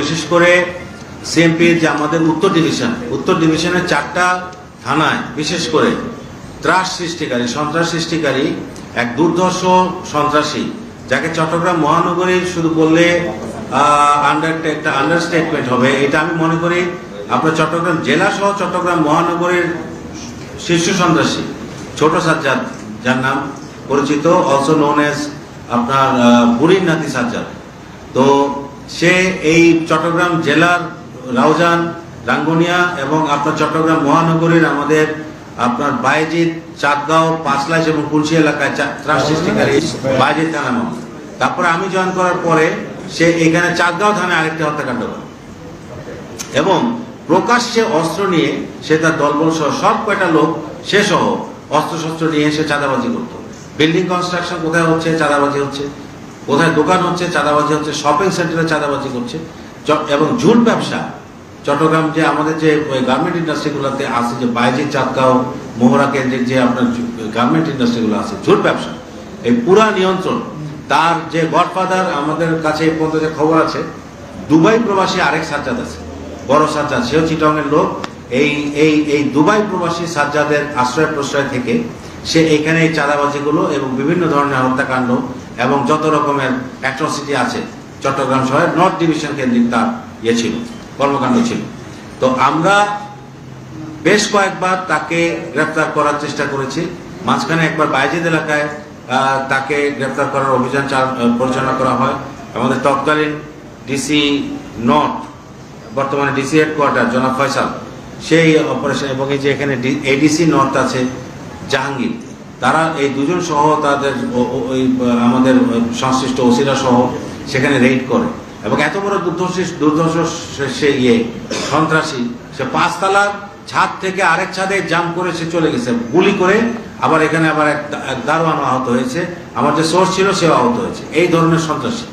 বিশেষ করে সিএমপির যে আমাদের উত্তর ডিভিশন উত্তর ডিভিশনের চারটা থানায় বিশেষ করে ত্রাস সৃষ্টিকারী, সন্ত্রাস সৃষ্টিকারী, এক দুর্ধর্ষ সন্ত্রাসী, যাকে চট্টগ্রাম মহানগরীর শুধু বললে আন্ডার একটা আন্ডারস্টেটমেন্ট হবে। এটা আমি মনে করি আপনার চট্টগ্রাম জেলা সহ চট্টগ্রাম মহানগরীর শীর্ষ সন্ত্রাসী, ছোট সাজ্জাদ, যার নাম পরিচিত অলসো নোন এজ আপনার বুড়ির নাতি সাজ্জাদ। তো সে এই চট্টগ্রাম জেলার রাউজান, রাঙ্গুনিয়া এবং আপনার চট্টগ্রাম মহানগরীর আমাদের আপনার বাইজিৎ চাঁদগাঁও, পাঁচলাইশ এবং কুলসি এলাকায় ত্রাস সৃষ্টিকারী বাইজিৎ থানা মামলা তারপরে আমি জয়েন করার পরে সে এখানে চাঁদগাঁও থানায় আরেকটি হত্যাকাণ্ড করে। এবং প্রকাশ্যে অস্ত্র নিয়ে সে তার দলবল সহ সব কয়টা লোক, সে সহ অস্ত্রশস্ত্র নিয়ে এসে চাঁদাবাজি করতো। বিল্ডিং কনস্ট্রাকশন কোথায় হচ্ছে, চাঁদাবাজি হচ্ছে। কোথায় দোকান হচ্ছে, চাঁদাবাজি হচ্ছে শপিং সেন্টারে চাঁদাবাজি করছে। এবং ঝুট ব্যবসা, চট্টগ্রাম যে আমাদের যে গার্মেন্ট ইন্ডাস্ট্রিগুলোতে আছে, যে বাইজি চাঁদগাঁও, মোহরা কেন্দ্রিক যে আপনার গার্মেন্ট ইন্ডাস্ট্রিগুলো আছে, ঝুট ব্যবসা, এই পুরা নিয়ন্ত্রণ। তার যে গডফাদার আমাদের কাছে এই পর্যন্ত যে খবর আছে, দুবাই প্রবাসী আরেক সাজ্জাদ আছে, বড় সাজ্জাদ, সেও চিটংয়ের লোক। এই এই এই দুবাই প্রবাসী সাজ্জাদের আশ্রয় প্রশ্রয় থেকে সে এখানে এই চাঁদাবাজিগুলো এবং বিভিন্ন ধরনের হত্যাকাণ্ড এবং যত রকমের অ্যাট্রসিটি আছে, চট্টগ্রাম শহরের নর্থ ডিভিশন কেন্দ্রিক তার ইয়ে ছিল, কর্মকাণ্ড ছিল। তো আমরা বেশ কয়েকবার তাকে গ্রেফতার করার চেষ্টা করেছি। মাঝখানে একবার বাইজেদ এলাকায় তাকে গ্রেফতার করার অভিযান চাল- পরিচালনা করা হয়। আমাদের তৎকালীন ডিসি নর্থ বর্তমানে ডিসি হেডকোয়ার্টার জনাব ফয়সাল। সেই অপারেশন এবং এই যে এখানে এডিসি নর্থ আছে জাহাঙ্গীর। তারা এই দুজন সহ তাদের ওই আমাদের সংশ্লিষ্ট ওসিরা সহ সেখানে রেড করে। এবং এত বড় দুর্ধর্ষ দুর্ধর্ষ সে- ইয়ে সন্ত্রাসী, সে পাঁচতলার ছাদ থেকে আরেক ছাদে জাম করে সে চলে গেছে। গুলি করে আবার এখানে আবার এক দারোয়ান আহত হয়েছে। আমার যে সোর্স ছিল, সেও আহত হয়েছে। এই ধরনের সন্ত্রাসী।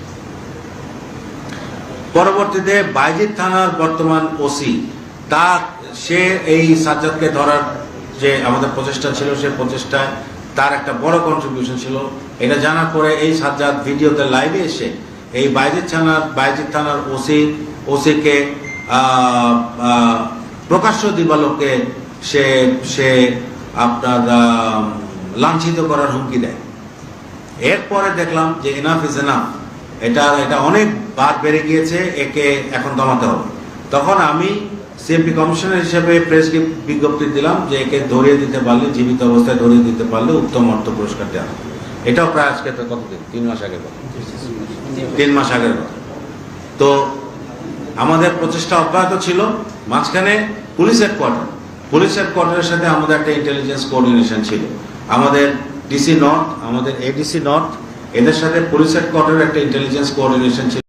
পরবর্তীতে বাইজিৎ থানার বর্তমান ওসি তা সে এই সাজ্জাদকে ধরার যে আমাদের প্রচেষ্টা ছিল সেই প্রচেষ্টায় তার একটা বড় কন্ট্রিবিউশন ছিল। এটা জানার পরে এই সাজ্জাদ ভিডিওতে লাইভে এসে এই বাইজিৎ থানার বাইজিৎ থানার ওসি, ওসিকে প্রকাশ্য দিবালোকে সে সে আপনার লাঞ্ছিত করার হুমকি দেয়। এরপরে দেখলাম যে এনাফ ইজ এনাফ এটা এটা অনেক বার বেড়ে গিয়েছে, একে এখন দমাতে হবে। তখন আমি সিএমপি কমিশনার হিসেবে প্রেস বিজ্ঞপ্তি দিলাম যে একে ধরিয়ে দিতে পারলে, জীবিত অবস্থায় ধরিয়ে দিতে পারলে উত্তম অর্থ পুরস্কার দেওয়া হবে। এটাও প্রায় আজকে কতদিন? তিন মাস আগের কথা। তিন মাস আগের কথা। তো আমাদের প্রচেষ্টা অব্যাহত ছিল। মাঝখানে পুলিশ হেডকোয়ার্টার পুলিশ হেডকোয়ার্টারের সাথে আমাদের একটা ইন্টেলিজেন্স কোঅর্ডিনেশন ছিল। আমাদের ডিসি নর্থ আমাদের এডিসি নর্থ এদের সাথে পুলিশ হেডকোয়ার্টারের একটা ইন্টেলিজেন্স কোঅর্ডিনেশন ছিল।